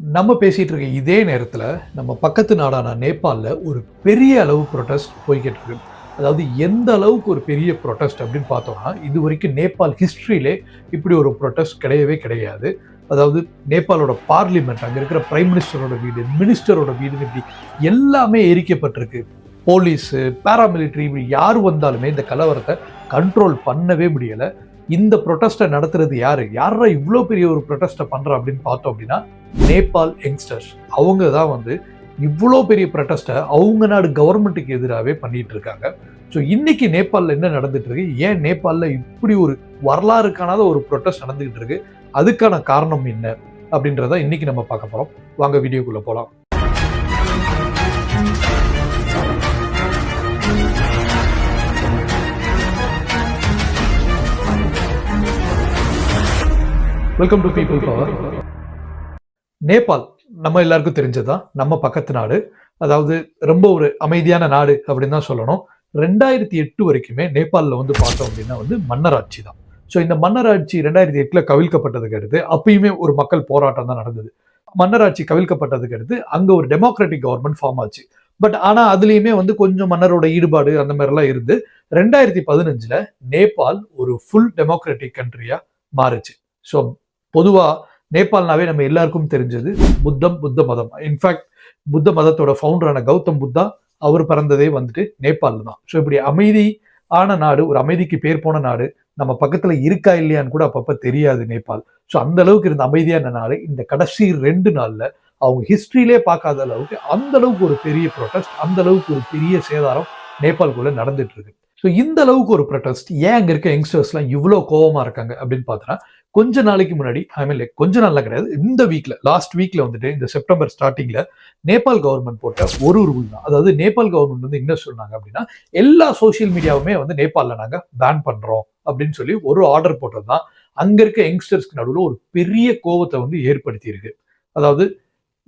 நம்ம பேசிகிட்டு இருக்க இதே நேரத்தில் நம்ம பக்கத்து நாடான நேபாளில் ஒரு பெரிய அளவு ப்ரொட்டஸ்ட் போய்கிட்டு இருக்கு. அதாவது எந்த அளவுக்கு ஒரு பெரிய ப்ரொட்டஸ்ட் அப்படின்னு பார்த்தோம்னா இது வரைக்கும் நேபாள் ஹிஸ்ட்ரியிலே இப்படி ஒரு ப்ரொட்டஸ்ட் கிடையவே கிடையாது. அதாவது நேபாளோட பார்லிமெண்ட் அங்கே இருக்கிற பிரைம் மினிஸ்டரோட வீடு மினிஸ்டரோட வீடு இப்படி எல்லாமே எரிக்கப்பட்டிருக்கு. போலீஸு பேராமிலிட்ரி இப்படி யார் வந்தாலுமே இந்த கலவரத்தை கண்ட்ரோல் பண்ணவே முடியலை. இந்த ப்ரொட்டஸ்ட்டை நடத்துறது யார்? யாரா இவ்வளோ பெரிய ஒரு ப்ரொட்டஸ்ட்டை பண்றா அப்படின்னு பார்த்தோம் அப்படின்னா நேபாள் யங்ஸ்டர்ஸ் அவங்க தான் வந்து இவ்வளோ பெரிய ப்ரொட்டஸ்ட்டை அவங்க நாடு கவர்மெண்ட்டுக்கு எதிராகவே பண்ணிகிட்டு இருக்காங்க. ஸோ இன்றைக்கி நேபாளில் என்ன நடந்துகிட்டு இருக்கு? ஏன் நேபாளில் இப்படி ஒரு வரலாறு காணாத ஒரு ப்ரொட்டஸ்ட் நடந்துக்கிட்டு இருக்கு? அதுக்கான காரணம் என்ன? அப்படின்றத இன்றைக்கி நம்ம பார்க்க போகிறோம் வாங்க வீடியோக்குள்ளே போகலாம் welcome to people power Nepal நம்ம எல்லாருக்கும் தெரிஞ்சதுதான் நம்ம பக்கத்து நாடு. அதாவது ரொம்ப ஒரு அமைதியான நாடு அப்படின்னு தான் சொல்லணும். ரெண்டாயிரத்தி எட்டு வரைக்குமே நேபாளில் வந்து பார்த்தோம் அப்படின்னா வந்து மன்னராட்சி தான். ஸோ இந்த மன்னராட்சி ரெண்டாயிரத்தி எட்டில் கவிழ்க்கப்பட்டதுக்கு அடுத்து அப்பயுமே ஒரு மக்கள் போராட்டம் தான் நடந்தது. மன்னராட்சி கவிழ்க்கப்பட்டதுக்கு அடுத்து அங்கே ஒரு டெமோக்ராட்டிக் கவர்மெண்ட் ஃபார்ம் ஆச்சு. பட் ஆனால் அதுலேயுமே வந்து கொஞ்சம் மன்னரோட ஈடுபாடு அந்த மாதிரிலாம் இருந்து ரெண்டாயிரத்தி பதினஞ்சில் நேபாள் ஒரு ஃபுல் டெமோக்ராட்டிக் கண்ட்ரியாக மாறுச்சு. ஸோ பொதுவாக நேபாள்னாவே நம்ம எல்லாருக்கும் தெரிஞ்சது புத்தம் புத்த மதம். இன்ஃபேக்ட் புத்த மதத்தோட ஃபவுண்டரான கௌதம் புத்தா அவர் பிறந்ததே வந்துட்டு நேபாள் தான். ஸோ இப்படி அமைதி ஆன நாடு ஒரு அமைதிக்கு பேர் போன நாடு நம்ம பக்கத்துல இருக்கா இல்லையான்னு கூட அப்பப்ப தெரியாது நேபாள். ஸோ அந்த அளவுக்கு இருந்த அமைதியான நாடு இந்த கடைசி ரெண்டு நாள்ல அவங்க ஹிஸ்டரியிலே பார்க்காத அளவுக்கு அந்த அளவுக்கு ஒரு பெரிய ப்ரொட்டஸ்ட் அந்த அளவுக்கு ஒரு பெரிய சேதாரம் நேபாளுக்குள்ள நடந்துட்டு இருக்கு. ஸோ இந்த அளவுக்கு ஒரு ப்ரொட்டஸ்ட் ஏன் அங்கே இருக்க யங்ஸ்டர்ஸ்லாம் இவ்வளோ கோபமாக இருக்காங்க அப்படின்னு பார்த்தோன்னா கொஞ்ச நாளைக்கு முன்னாடி ஐ மீன் லைக் கொஞ்ச நாள்லாம் கிடையாது. இந்த வீக்ல லாஸ்ட் வீக்ல வந்துட்டு இந்த செப்டம்பர் ஸ்டார்டிங்ல நேபாள் கவர்மெண்ட் போட்ட ஒரு ரூல் தான். அதாவது நேபாள் கவர்மெண்ட் வந்து என்ன சொன்னாங்க அப்படின்னா எல்லா சோசியல் மீடியாவுமே வந்து நேபாளில் நாங்கள் பேன் பண்றோம் அப்படின்னு சொல்லி ஒரு ஆர்டர் போட்டது தான். அங்க இருக்க யங்ஸ்டர்ஸ்க்கு நடுவில் ஒரு பெரிய கோபத்தை வந்து ஏற்படுத்தி இருக்கு. அதாவது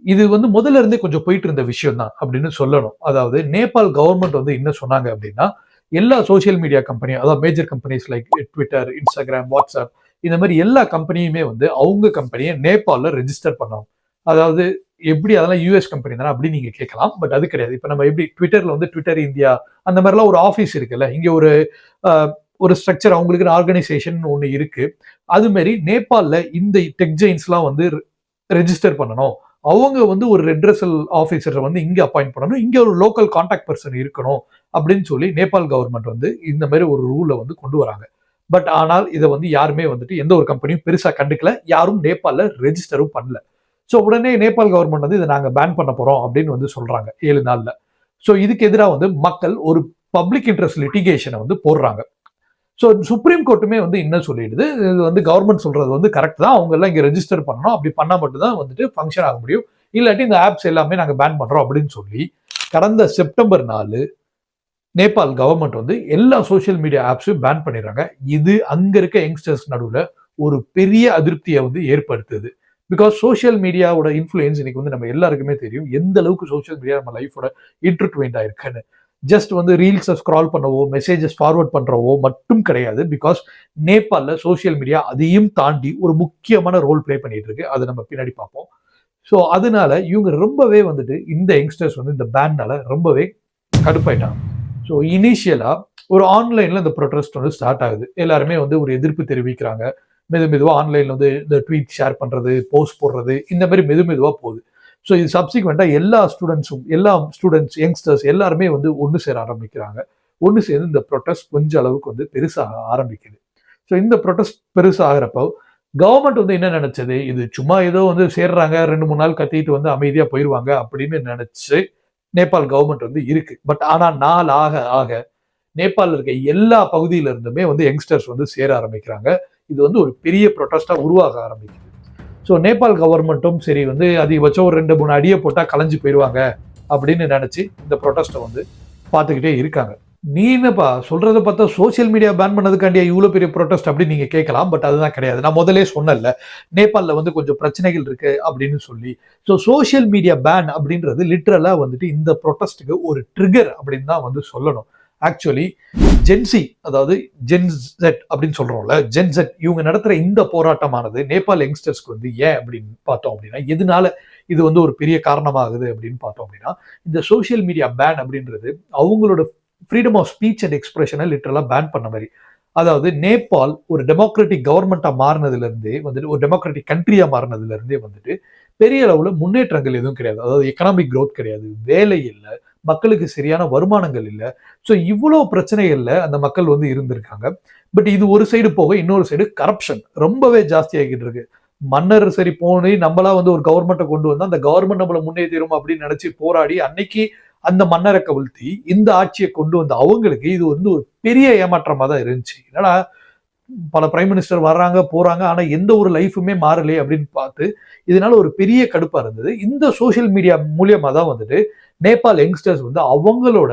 இது வந்து முதல்ல இருந்தே கொஞ்சம் போயிட்டு இருந்த விஷயம் தான் அப்படின்னு சொல்லணும். அதாவது நேபாள் கவர்மெண்ட் வந்து என்ன சொன்னாங்க அப்படின்னா எல்லா சோசியல் மீடியா கம்பெனி அதாவது major companies like Twitter Instagram WhatsApp இந்த மாதிரி எல்லா கம்பெனியுமே வந்து அவங்க கம்பெனியை நேபாளில் ரெஜிஸ்டர் பண்ணணும். அதாவது எப்படி அதெல்லாம் யூஎஸ் கம்பெனி தானே அப்படின்னு நீங்க கேட்கலாம். பட் அது கிடையாது. இப்போ நம்ம எப்படி ட்விட்டர்ல வந்து ட்விட்டர் இந்தியா அந்த மாதிரிலாம் ஒரு ஆஃபீஸ் இருக்குல்ல. இங்கே ஒரு ஒரு ஸ்ட்ரக்சர் அவங்களுக்கு ஆர்கனைசேஷன் ஒன்று இருக்கு. அது மாதிரி நேபாளில் இந்த டெக் ஜெயின்ஸ்லாம் வந்து ரெஜிஸ்டர் பண்ணணும். அவங்க வந்து ஒரு ரெட்ரஸல் ஆஃபீஸரை வந்து இங்கே அப்பாயிண்ட் பண்ணணும். இங்கே ஒரு லோக்கல் கான்டாக்ட் பர்சன் இருக்கணும் அப்படின்னு சொல்லி நேபாள் கவர்மெண்ட் வந்து இந்த மாதிரி ஒரு ரூலை வந்து கொண்டு வராங்க. பட் ஆனால் இதை வந்து யாருமே வந்துட்டு எந்த ஒரு கம்பெனியும் பெருசாக கண்டுக்கல. யாரும் நேபாளில் ரெஜிஸ்டரும் பண்ணல. ஸோ உடனே நேபாள் கவர்மெண்ட் வந்து இதை நாங்கள் பேன் பண்ண போகிறோம் அப்படின்னு வந்து சொல்கிறாங்க ஏழு நாளில். ஸோ இதுக்கு எதிராக வந்து மக்கள் ஒரு பப்ளிக் இன்ட்ரெஸ்ட் லிட்டிகேஷனை வந்து போடுறாங்க. ஸோ சுப்ரீம் கோர்ட்டுமே வந்து என்ன சொல்லிடுது. இது வந்து கவர்மெண்ட் சொல்றது வந்து கரெக்ட் தான். அவங்க எல்லாம் இங்கே ரெஜிஸ்டர் பண்ணணும். அப்படி பண்ணால் மட்டும்தான் வந்துட்டு ஃபங்க்ஷன் ஆக முடியும். இல்லாட்டி இந்த ஆப்ஸ் எல்லாமே நாங்கள் பேன் பண்ணுறோம் அப்படின்னு சொல்லி கடந்த செப்டம்பர் நாலு நேபாள் கவர்மெண்ட் வந்து எல்லா சோசியல் மீடியா ஆப்ஸையும் பேன் பண்ணிடுறாங்க. இது அங்கே இருக்க யங்ஸ்டர்ஸ் நடுவில் ஒரு பெரிய அதிருப்தியை வந்து ஏற்படுத்துது. பிகாஸ் சோஷியல் மீடியாவோட இன்ஃப்ளூயன்ஸ் இன்னைக்கு வந்து நம்ம எல்லாருக்குமே தெரியும். எந்த அளவுக்கு சோஷியல் மீடியா நம்ம லைஃபோட இன்டர்ட்வெண்ட் ஆயிருக்குன்னு. ஜஸ்ட் வந்து ரீல்ஸை ஸ்க்ரால் பண்ணவோ மெசேஜஸ் ஃபார்வர்ட் பண்ணுறவோ மட்டும் கிடையாது. பிகாஸ் நேபாளில் சோசியல் மீடியா அதையும் தாண்டி ஒரு முக்கியமான ரோல் ப்ளே பண்ணிட்டு இருக்கு. அதை நம்ம பின்னாடி பார்ப்போம். ஸோ அதனால இவங்க ரொம்பவே வந்துட்டு இந்த யங்ஸ்டர்ஸ் வந்து இந்த பேன்னால ரொம்பவே கடுப்பாயிட்டாங்க. ஸோ இனிஷியலாக ஒரு ஆன்லைனில் இந்த ப்ரொட்டஸ்ட் வந்து ஸ்டார்ட் ஆகுது. எல்லாருமே வந்து ஒரு எதிர்ப்பு தெரிவிக்கிறாங்க. மெது மெதுவாக ஆன்லைனில் வந்து இந்த ட்வீட் ஷேர் பண்ணுறது போஸ்ட் போடுறது இந்த மாதிரி மெது மெதுவாக போகுது. ஸோ இது சப்சிக்வெண்ட்டாக எல்லா ஸ்டூடெண்ட்ஸும் எல்லா ஸ்டூடெண்ட்ஸ் யங்ஸ்டர்ஸ் எல்லாருமே வந்து ஒன்று சேர ஆரம்பிக்கிறாங்க. ஒன்று சேர்ந்து இந்த ப்ரொட்டஸ்ட் கொஞ்ச அளவுக்கு வந்து பெருசாக ஆரம்பிக்குது. ஸோ இந்த ப்ரொட்டஸ்ட் பெருசாகிறப்போ கவர்மெண்ட் வந்து என்ன நினச்சது? இது சும்மா ஏதோ வந்து சேர்றாங்க ரெண்டு மூணு நாள் கத்திட்டு வந்து அமைதியாக போயிடுவாங்க அப்படின்னு நினச்சி நேபாள் கவர்மெண்ட் வந்து இருக்கு. பட் ஆனால் நாள் ஆக ஆக நேபாளில் இருக்க எல்லா பகுதியில இருந்துமே வந்து யங்ஸ்டர்ஸ் வந்து சேர ஆரம்பிக்கிறாங்க. இது வந்து ஒரு பெரிய ப்ரொட்டஸ்டாக உருவாக ஆரம்பிக்குது. ஸோ நேபாள் கவர்மெண்ட்டும் சரி வந்து அதிகபட்சம் ஒரு ரெண்டு மூணு அடியை போட்டால் கலைஞ்சு போயிடுவாங்க அப்படின்னு நினச்சி இந்த ப்ரொட்டஸ்ட்டை வந்து பார்த்துக்கிட்டே இருக்காங்க. நீ என்னப்பா பார்த்தா சோசியல் மீடியா பேன் பண்ணதுக்காண்டியா இவ்வளோ பெரிய ப்ரொட்டஸ்ட் அப்படின்னு நீங்கள் கேட்கலாம். பட் அதுதான் கிடையாது. நான் முதலே சொன்னல நேபாளில் வந்து கொஞ்சம் பிரச்சனைகள் இருக்குது அப்படின்னு சொல்லி. ஸோ சோசியல் மீடியா பேன் அப்படின்றது லிட்ரலாக வந்துட்டு இந்த ப்ரொட்டஸ்ட்டுக்கு ஒரு ட்ரிகர் அப்படின்னு தான் வந்து சொல்லணும். ஆக்சுவலி ஜென்சி அதாவது ஜென்செட் அப்படின்னு சொல்கிறோம்ல ஜென்செட் இவங்க நடத்துகிற இந்த போராட்டமானது நேபாள் யங்ஸ்டர்ஸ்க்கு வந்து ஏன் அப்படின்னு பார்த்தோம் அப்படின்னா எதனால இது வந்து ஒரு பெரிய காரணமாகுது அப்படின்னு பார்த்தோம் அப்படின்னா இந்த சோஷியல் மீடியா பேன் அப்படின்றது அவங்களோட ஃப்ரீடம் ஆஃப் ஸ்பீச் அண்ட் எக்ஸ்பிரஷனை லிட்டரலாக பேன் பண்ண மாதிரி. அதாவது நேபாள் ஒரு டெமோக்ராட்டிக் கவர்மெண்ட்டாக மாறினதுலேருந்தே வந்துட்டு ஒரு டெமோக்ராட்டிக் கண்ட்ரியாக மாறினதுலேருந்தே வந்துட்டு பெரிய அளவில் முன்னேற்றங்கள் எதுவும் கிடையாது. அதாவது எக்கனாமிக் க்ரோத் கிடையாது. வேலை இல்லை. மக்களுக்கு சரியான வருமானங்கள் இல்லை. ஸோ இவ்வளோ பிரச்சனைகளில் அந்த மக்கள் வந்து இருந்திருக்காங்க. பட் இது ஒரு சைடு போக இன்னொரு சைடு கரப்ஷன் ரொம்பவே ஜாஸ்தியாகிட்டு இருக்கு. மன்னர் சரி போனி நம்மளா வந்து ஒரு கவர்மெண்ட்டை கொண்டு வந்தால் அந்த கவர்மெண்ட் நம்மளை முன்னேற்றிடும் அப்படின்னு நினைச்சு போராடி அன்னைக்கு அந்த மன்னரை கவிழ்த்தி இந்த ஆட்சியை கொண்டு வந்த அவங்களுக்கு இது வந்து ஒரு பெரிய ஏமாற்றமாக தான் இருந்துச்சு. என்னடா பல பிரைம் மினிஸ்டர் வர்றாங்க போறாங்க ஆனா எந்த ஒரு லைஃபுமே மாறலையே அப்படின்னு பார்த்து இதனால ஒரு பெரிய கடுப்பா இருந்தது. இந்த சோஷியல் மீடியா மூலியமா தான் வந்துட்டு நேபாள் யங்ஸ்டர்ஸ் வந்து அவங்களோட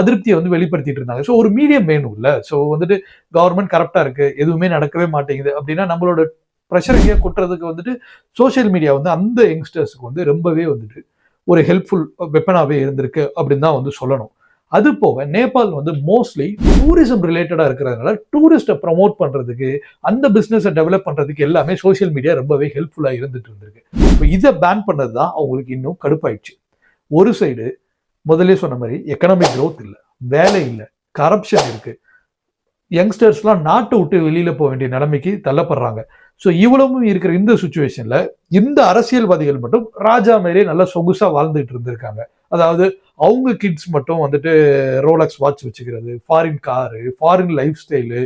அதிருப்தியை வந்து வெளிப்படுத்திட்டு இருந்தாங்க. ஸோ ஒரு மீடியம் வேணும்ல. ஸோ வந்துட்டு கவர்மெண்ட் கரெக்டாக இருக்கு எதுவுமே நடக்கவே மாட்டேங்குது அப்படின்னா நம்மளோட ப்ரெஷர் எங்கேயா கொட்டுறதுக்கு வந்துட்டு சோஷியல் மீடியா வந்து அந்த யங்ஸ்டர்ஸுக்கு வந்து ரொம்பவே வந்துட்டு ஒரு ஹெல்ப்ஃபுல் வெப்பனாகவே இருந்திருக்கு அப்படின்னு தான் வந்து சொல்லணும். அது போக நேபாள் வந்து மோஸ்ட்லி டூரிசம் ரிலேட்டடாக இருக்கிறதுனால டூரிஸ்ட்டை ப்ரமோட் பண்ணுறதுக்கு அந்த பிஸ்னஸை டெவலப் பண்ணுறதுக்கு எல்லாமே சோஷியல் மீடியா ரொம்பவே ஹெல்ப்ஃபுல்லாக இருந்துட்டு இருந்திருக்கு. இப்போ இதை பேன் பண்ணது தான் அவங்களுக்கு இன்னும் கடுப்பாயிடுச்சு. ஒரு சைடு முதலே சொன்ன மாதிரி எக்கனாமிக் க்ரோத் இல்லை வேலை இல்லை கரப்ஷன் இருக்குது யங்ஸ்டர்ஸ்லாம் நாட்டை விட்டு வெளியில் போக வேண்டிய நிலைமைக்கு தள்ளப்படுறாங்க. ஸோ இவ்வளவும் இருக்கிற இந்த சுச்சுவேஷனில் இந்த அரசியல்வாதிகள் மட்டும் ராஜா மாரியே நல்லா சொகுசாக வாழ்ந்துகிட்டு இருந்திருக்காங்க. அதாவது அவங்க கிட்ஸ் மட்டும் வந்துட்டு ரோலக்ஸ் வாட்ச் வச்சுக்கிறது foreign car foreign life style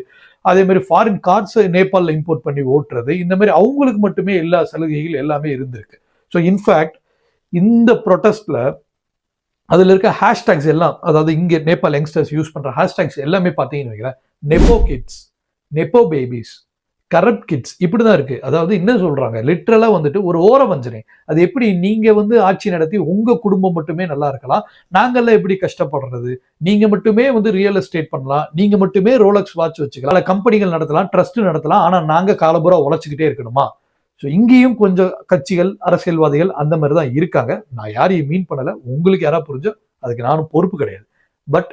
அதே மாதிரி ஃபாரின் கார்ஸை நேபாளில் இம்போர்ட் பண்ணி ஓட்டுறது இந்த மாதிரி அவங்களுக்கு மட்டுமே எல்லா சலுகைகள் எல்லாமே இருந்திருக்கு. ஸோ இன்ஃபேக்ட் இந்த ப்ரொட்டஸ்டில் அதில் இருக்க ஹேஷ்டேக்ஸ் எல்லாம் அதாவது இங்கே நேபாள் யங்ஸ்டர்ஸ் யூஸ் பண்ணுற ஹேஷ்டேக்ஸ் எல்லாமே பார்த்தீங்கன்னு வைங்களேன் nepo kids nepo babies corrupt kids இப்படி தான் இருக்குது அதாவது என்ன சொல்கிறாங்க லிட்ரலாக வந்துட்டு ஒரு ஓர வஞ்சனை அது எப்படி நீங்கள் வந்து ஆட்சி நடத்தி உங்கள் குடும்பம் மட்டுமே நல்லா இருக்கலாம்? நாங்கெல்லாம் எப்படி கஷ்டப்படுறது? நீங்கள் மட்டுமே வந்து ரியல் எஸ்டேட் பண்ணலாம். நீங்கள் மட்டுமே ரோலக்ஸ் வாட்ச் வச்சுக்கலாம். கம்பெனிகள் நடத்தலாம் ட்ரஸ்ட் நடத்தலாம். ஆனால் நாங்கள் காலபுரா உழைச்சிக்கிட்டே இருக்கணுமா? ஸோ இங்கேயும் கொஞ்சம் கட்சிகள் அரசியல்வாதிகள் அந்த மாதிரி தான் இருக்காங்க. நான் யாரையும் மீன் பண்ணலை. உங்களுக்கு யாராவது புரிஞ்சோ அதுக்கு நானும் பொறுப்பு கிடையாது. பட்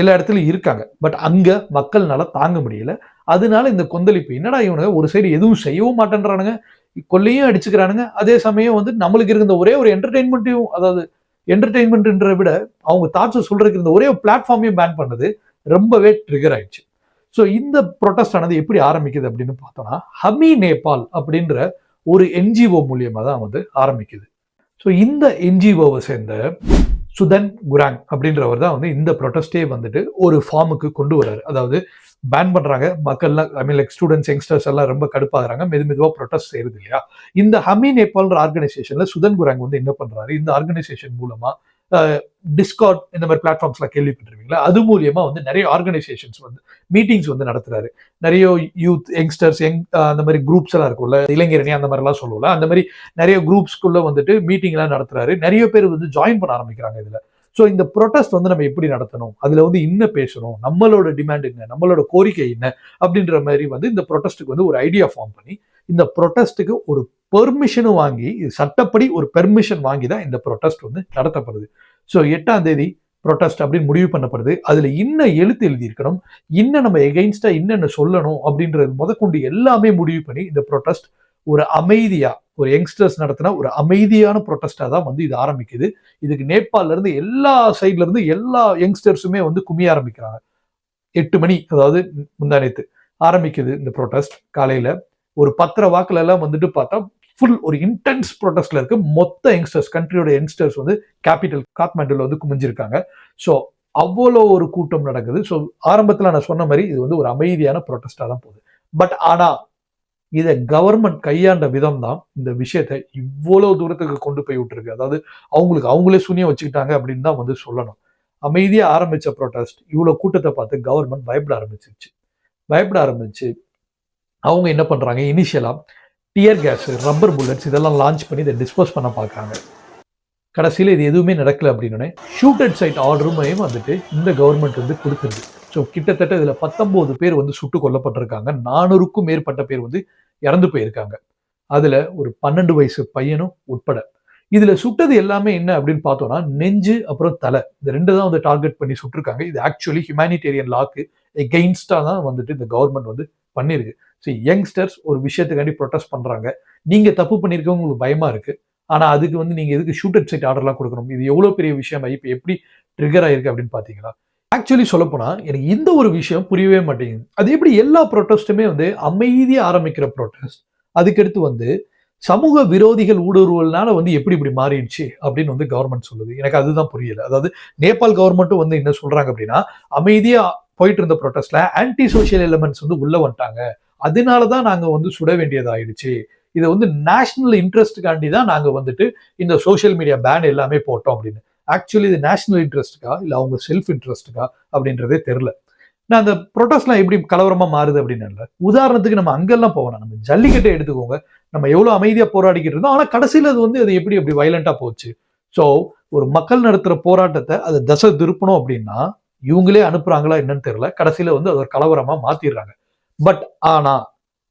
எல்லா இடத்துலையும் இருக்காங்க. பட் அங்க மக்கள்னால தாங்க முடியல. அதனால இந்த கொந்தளிப்பு என்னடா இவனுங்க ஒரு சைடு எதுவும் செய்யவும் மாட்டேன்றானுங்க? கொள்ளையும் அடிச்சுக்கிறானுங்க. அதே சமயம் வந்து நம்மளுக்கு இருந்த ஒரே ஒரு என்டர்டெயின்மெண்ட்டையும் அதாவது என்டர்டெயின்மெண்ட்ன்ற விட அவங்க தாட்ஸை சொல்றதுக்கு இருந்த ஒரே ஒரு பிளாட்ஃபார்மையும் பேன் பண்ணது ரொம்பவே ட்ரிகர் ஆயிடுச்சு. ஸோ இந்த ப்ரொட்டஸ்ட் ஆனது எப்படி ஆரம்பிக்குது அப்படின்னு பார்த்தோம்னா ஹமி நேபாள் அப்படின்ற ஒரு என்ஜிஓ மூலியமாக தான் வந்து ஆரம்பிக்குது. ஸோ இந்த என்ஜிஓவை சேர்ந்த சுதன் குராங் அப்படின்றவர் தான் வந்து இந்த ப்ரொட்டஸ்டே வந்துட்டு ஒரு ஃபார்முக்கு கொண்டு வர்றாரு. அதாவது பேன் பண்ணுறாங்க மக்கள்லாம் I mean like students youngsters எல்லாம் ரொம்ப கடுப்பாகிறாங்க. மெது மெதுவாக ப்ரொட்டஸ்ட் செய்யுது இல்லையா? இந்த ஹமி நேபால்ன்ற ஆர்கனைசேஷன்ல சுதன் குராங் வந்து என்ன பண்ணுறாரு இந்த ஆர்கனைசேஷன் மூலமாக டிஸ்கார்ட் இந்த மாதிரி பிளாட்ஃபார்ம்ஸ்லாம் கேள்விப்பட்டிருப்பீங்களா? அது மூலியமா வந்து நிறைய ஆர்கனைசேஷன்ஸ் வந்து மீட்டிங்ஸ் வந்து நடத்துறாரு. நிறைய யூத் யங்ஸ்டர்ஸ் யங் அந்த மாதிரி குரூப்ஸ் எல்லாம் இருக்கும்ல இளைஞரணி அந்த மாதிரிலாம் சொல்லுவோம்ல அந்த மாதிரி நிறைய குரூப்ஸ்குள்ள வந்துட்டு மீட்டிங்லாம் நடத்துறாரு. நிறைய பேர் வந்து ஜாயின் பண்ண ஆரம்பிக்கிறாங்க இதுல. ஸோ இந்த ப்ரொட்டஸ்ட் வந்து நம்ம எப்படி நடத்தணும்? அதுல வந்து என்ன பேசணும்? நம்மளோட டிமாண்ட் என்ன? நம்மளோட கோரிக்கை என்ன? அப்படின்ற மாதிரி வந்து இந்த ப்ரொட்டஸ்ட்டுக்கு வந்து ஒரு ஐடியா ஃபார்ம் பண்ணி இந்த ப்ரொட்டஸ்ட்டுக்கு ஒரு பெர்மிஷனும் வாங்கி இது சட்டப்படி ஒரு பெர்மிஷன் வாங்கி தான் இந்த ப்ரொட்டஸ்ட் வந்து நடத்தப்படுது. ஸோ எட்டாம் தேதி ப்ரொட்டஸ்ட் அப்படின்னு முடிவு பண்ணப்படுது. அதில் இன்னும் எழுத்து எழுதியிருக்கணும்? இன்னும் நம்ம எகெயின்ஸ்டாக என்னென்ன சொல்லணும்? அப்படின்றது முதற்கொண்டு எல்லாமே முடிவு பண்ணி இந்த ப்ரொட்டஸ்ட் ஒரு அமைதியாக ஒரு யங்ஸ்டர்ஸ் நடத்தினா ஒரு அமைதியான ப்ரொட்டஸ்டாக தான் வந்து இது ஆரம்பிக்குது. இதுக்கு நேபாளிலேருந்து எல்லா சைட்லேருந்து எல்லா யங்ஸ்டர்ஸுமே வந்து குமிய ஆரம்பிக்கிறாங்க. எட்டு மணி அதாவது முந்தானேத்து ஆரம்பிக்குது இந்த ப்ரொட்டஸ்ட் காலையில். ஒரு பத்திர வாக்குல எல்லாம் வந்துட்டு பார்த்தா ஃபுல் ஒரு இன்டென்ஸ் ப்ரொடெஸ்ட்ல இருக்கு. மொத்த யங்ஸ்டர்ஸ் கண்ட்ரியோட யங்ஸ்டர்ஸ் வந்து கேபிட்டல் காத்மாண்டுல வந்து குமிஞ்சிருக்காங்க. ஸோ அவ்வளோ ஒரு கூட்டம் நடக்குது. ஸோ ஆரம்பத்தில் நான் சொன்ன மாதிரி இது வந்து ஒரு அமைதியான ப்ரொட்டஸ்டா தான் போகுது. பட் ஆனால் இதை கவர்மெண்ட் கையாண்ட விதம் தான் இந்த விஷயத்தை இவ்வளோ தூரத்துக்கு கொண்டு போய் விட்டுருக்கு. அதாவது அவங்களுக்கு அவங்களே சூனியம் வச்சுக்கிட்டாங்க அப்படின்னு தான் வந்து சொல்லணும். அமைதியாக ஆரம்பித்த ப்ரொட்டஸ்ட் இவ்வளோ கூட்டத்தை பார்த்து கவர்மெண்ட் பயப்பட ஆரம்பிச்சிருச்சு. பயப்பட ஆரம்பிச்சு அவங்க என்ன பண்ணுறாங்க இனிஷியலாக டியர் கேஸு ரப்பர் புல்லட்ஸ் இதெல்லாம் லான்ச் பண்ணி இதை டிஸ்போஸ் பண்ண பார்க்குறாங்க. கடைசியில் இது எதுவுமே நடக்கலை அப்படின்னு ஷூட்டட் சைட் ஆர்டருமையும் வந்துட்டு இந்த கவர்மெண்ட் வந்து கொடுத்துருது. ஸோ கிட்டத்தட்ட இதில் பத்தொம்போது பேர் வந்து சுட்டு கொல்லப்பட்டிருக்காங்க. நானூறுக்கும் மேற்பட்ட பேர் வந்து இறந்து போயிருக்காங்க. அதில் ஒரு பன்னெண்டு வயசு பையனும் உட்பட. இதில் சுட்டது எல்லாமே என்ன அப்படின்னு பார்த்தோம்னா நெஞ்சு அப்புறம் தலை. இந்த ரெண்டு தான் வந்து டார்கெட் பண்ணி சுட்டிருக்காங்க. இது ஆக்சுவலி ஹியூமானிடேரியன் லாக்கு எகெயின்ஸ்டாக தான் வந்துட்டு இந்த கவர்மெண்ட் வந்து பண்ணியிருக்கு. ஸோ யங்ஸ்டர்ஸ் ஒரு விஷயத்துக்காண்டி ப்ரொட்டஸ்ட் பண்ணுறாங்க நீங்கள் தப்பு பண்ணியிருக்கவங்க உங்களுக்கு பயமாக இருக்குது ஆனால் அதுக்கு வந்து நீங்கள் எதுக்கு ஷூட்டட் சைட் ஆர்டர்லாம் கொடுக்கணும்? இது எவ்வளோ பெரிய விஷயம்? இப்போ எப்படி ட்ரிகர் ஆயிருக்கு அப்படின்னு பார்த்தீங்களா ஆக்சுவலி சொல்லப்போனால் எனக்கு இந்த ஒரு விஷயம் புரியவே மாட்டேங்குது. அது எப்படி எல்லா ப்ரொட்டஸ்ட்டுமே வந்து அமைதியாக ஆரம்பிக்கிற ப்ரொட்டஸ்ட் அதுக்கடுத்து வந்து சமூக விரோதிகள் ஊடுருவல்னால வந்து எப்படி இப்படி மாறிடுச்சு அப்படின்னு வந்து கவர்மெண்ட் சொல்லுது. எனக்கு அதுதான் புரியல. அதாவது நேபாள் கவர்மெண்ட்டும் வந்து என்ன சொல்றாங்க அப்படின்னா அமைதியா போயிட்டு இருந்த ப்ரொட்டஸ்ட்ல ஆன்டி சோஷியல் எலிமெண்ட்ஸ் வந்து உள்ள வந்துட்டாங்க. அதனால தான் நாங்கள் வந்து சுட வேண்டியதாயிடுச்சு. இதை வந்து நேஷனல் இன்ட்ரெஸ்ட்டுக்காண்டி தான் நாங்கள் வந்துட்டு இந்த சோஷியல் மீடியா பேன் எல்லாமே போட்டோம் அப்படின்னு. ஆக்சுவலி இது நேஷனல் இன்ட்ரெஸ்ட்டுக்கா இல்லை அவங்க செல்ஃப் இன்ட்ரெஸ்ட்டுக்கா அப்படின்றதே தெரில நான் அந்த ப்ரொட்டஸ்ட்லாம் எப்படி கலவரமாக மாறுது அப்படின்னு இல்லை. உதாரணத்துக்கு நம்ம அங்கெல்லாம் போகணும் நம்ம ஜல்லிக்கட்டை எடுத்துக்கோங்க. நம்ம எவ்வளோ அமைதியாக போராடிக்கிட்டு இருந்தோம். ஆனால் கடைசியில் அது வந்து அது எப்படி அப்படி வைலண்டாக போச்சு? ஸோ ஒரு மக்கள் நடத்துகிற போராட்டத்தை அதை தசை திருப்பணும் அப்படின்னா இவங்களே அனுப்புகிறாங்களா என்னன்னு தெரில கடைசியில் வந்து அது ஒரு கலவரமாக மாற்றிடுறாங்க பட் ஆனால்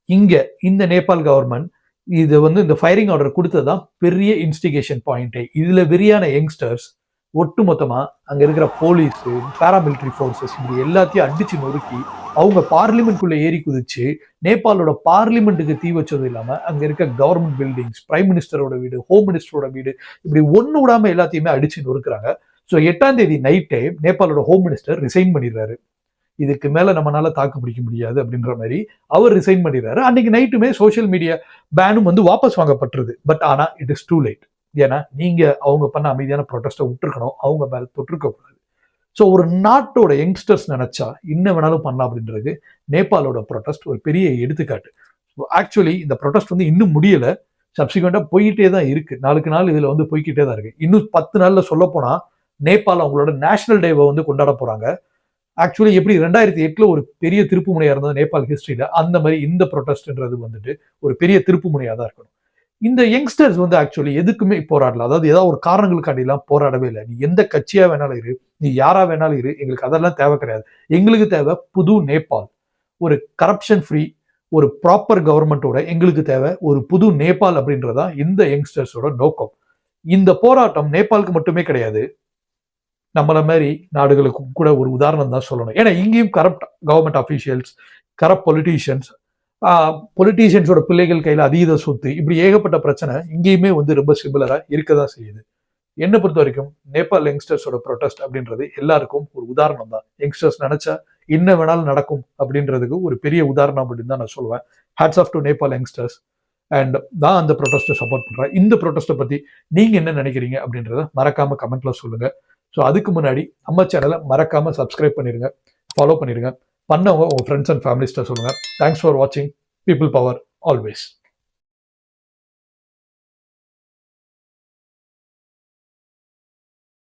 இங்கே இந்த நேபாள் கவர்மெண்ட் இது வந்து இந்த ஃபயரிங் ஆர்டர் கொடுத்ததான் பெரிய இன்ஸ்டிகேஷன் பாயிண்டே இதில் வெறியான யங்ஸ்டர்ஸ் ஒட்டு மொத்தமா அங்க இருக்கிற போலீஸ் பாராமிலிட்டரி ஃபோர்ஸஸ் இப்படி எல்லாத்தையும் அடிச்சு நொறுக்கி அவங்க பார்லிமெண்ட்குள்ள ஏறி குதிச்சு நேபாளோட பார்லிமெண்ட்டுக்கு தீ வச்சதும் இல்லாம அங்க இருக்க கவர்மெண்ட் பில்டிங்ஸ் பிரைம் மினிஸ்டரோட வீடு ஹோம் மினிஸ்டரோட வீடு இப்படி ஒண்ணு விடாம எல்லாத்தையுமே அடிச்சு நொறுக்குறாங்க. ஸோ எட்டாம் தேதி நைட்டே நேபாளோட ஹோம் மினிஸ்டர் ரிசைன் பண்ணிடுறாரு. இதுக்கு மேல நம்மளால தாக்கு பிடிக்க முடியாது அப்படின்ற மாதிரி அவர் ரிசைன் பண்ணிடுறாரு. அன்னைக்கு நைட்டுமே சோஷியல் மீடியா பேனும் வந்து வாபஸ் வாங்கப்பட்டுருது. பட் ஆனா இட் இஸ் டூ லைட் ஏன்னா நீங்க அவங்க பண்ண அமைதியான ப்ரொட்டஸ்ட்டை விட்டுருக்கணும். அவங்க மேல தொட்டிருக்க கூடாது. ஸோ ஒரு நாட்டோட யங்ஸ்டர்ஸ் நினைச்சா என்ன வேணாலும் பண்ணலாம் அப்படின்றது நேபாளோட ப்ரொட்டஸ்ட் ஒரு பெரிய எடுத்துக்காட்டு. ஆக்சுவலி இந்த ப்ரொட்டஸ்ட் வந்து இன்னும் முடியலை. சப்சிக்வெண்ட்டாக போயிட்டே தான் இருக்கு. நாளுக்கு நாள் இதில் வந்து போய்கிட்டே தான் இருக்கு. இன்னும் பத்து நாளில் சொல்ல போனால் நேபாள் அவங்களோட நேஷனல் டேவை வந்து கொண்டாட போகிறாங்க ஆக்சுவலி எப்படி ரெண்டாயிரத்தி எட்டில் ஒரு பெரிய திருப்பு முனையாக இருந்தது நேபாள் ஹிஸ்ட்ரியில் அந்த மாதிரி இந்த ப்ரொட்டஸ்ட்ன்றது வந்துட்டு ஒரு பெரிய திருப்பு முனையாக தான் இருக்கணும். இந்த யங்ஸ்டர்ஸ் வந்து ஆக்சுவலி எதுக்குமே போராடல. அதாவது ஏதாவது ஒரு காரணங்களுக்காண்டிலாம் போராடவே இல்லை. நீ எந்த கட்சியாக வேணாலும் இரு நீ யாராக வேணாலும் இரு எங்களுக்கு அதெல்லாம் தேவை கிடையாது. எங்களுக்கு தேவை புது நேபாள். ஒரு கரப்ஷன் ஃப்ரீ ஒரு ப்ராப்பர் கவர்மெண்ட்டோட எங்களுக்கு தேவை ஒரு புது நேபாள் அப்படின்றதான் இந்த யங்ஸ்டர்ஸோட நோக்கம். இந்த போராட்டம் நேபாளுக்கு மட்டுமே கிடையாது. நம்மளை மாதிரி நாடுகளுக்கு கூட ஒரு உதாரணம் தான் சொல்லணும். ஏன்னா இங்கேயும் corrupt government officials corrupt politicians பொலிட்டீஷியன்ஸோட பிள்ளைகள் கையில் அதீத சொத்து இப்படி ஏகப்பட்ட பிரச்சனை இங்கேயுமே வந்து ரொம்ப சிமிலரா இருக்க தான் செய்யுது. என்னை பொறுத்த வரைக்கும் நேபாள் யங்ஸ்டர்ஸோட ப்ரொட்டஸ்ட் அப்படின்றது எல்லாருக்கும் ஒரு உதாரணம் தான். யங்ஸ்டர்ஸ் நினைச்சா என்ன வேணாலும் நடக்கும் அப்படின்றதுக்கு ஒரு பெரிய உதாரணம் அப்படின்னு தான் நான் சொல்லுவேன். Hats off to Nepal youngsters and நான் அந்த ப்ரொட்டஸ்ட்டை சப்போர்ட் பண்ணுறேன் இந்த ப்ரொட்டஸ்ட்டை பற்றி நீங்கள் என்ன நினைக்கிறீங்க அப்படின்றத மறக்காம கமெண்ட்டில் சொல்லுங்கள் ஸோ அதுக்கு முன்னாடி நம்ம சேனலை மறக்காமல் சப்ஸ்கிரைப் பண்ணிடுங்க ஃபாலோ பண்ணிடுங்க பண்ணவங்க உங்கள் ஃப்ரெண்ட்ஸ் அண்ட் ஃபேமிலிஸ்ட்டை சொல்லுங்கள் தேங்க்ஸ் ஃபார் வாட்சிங் பீப்புள் பவர் ஆல்வேஸ்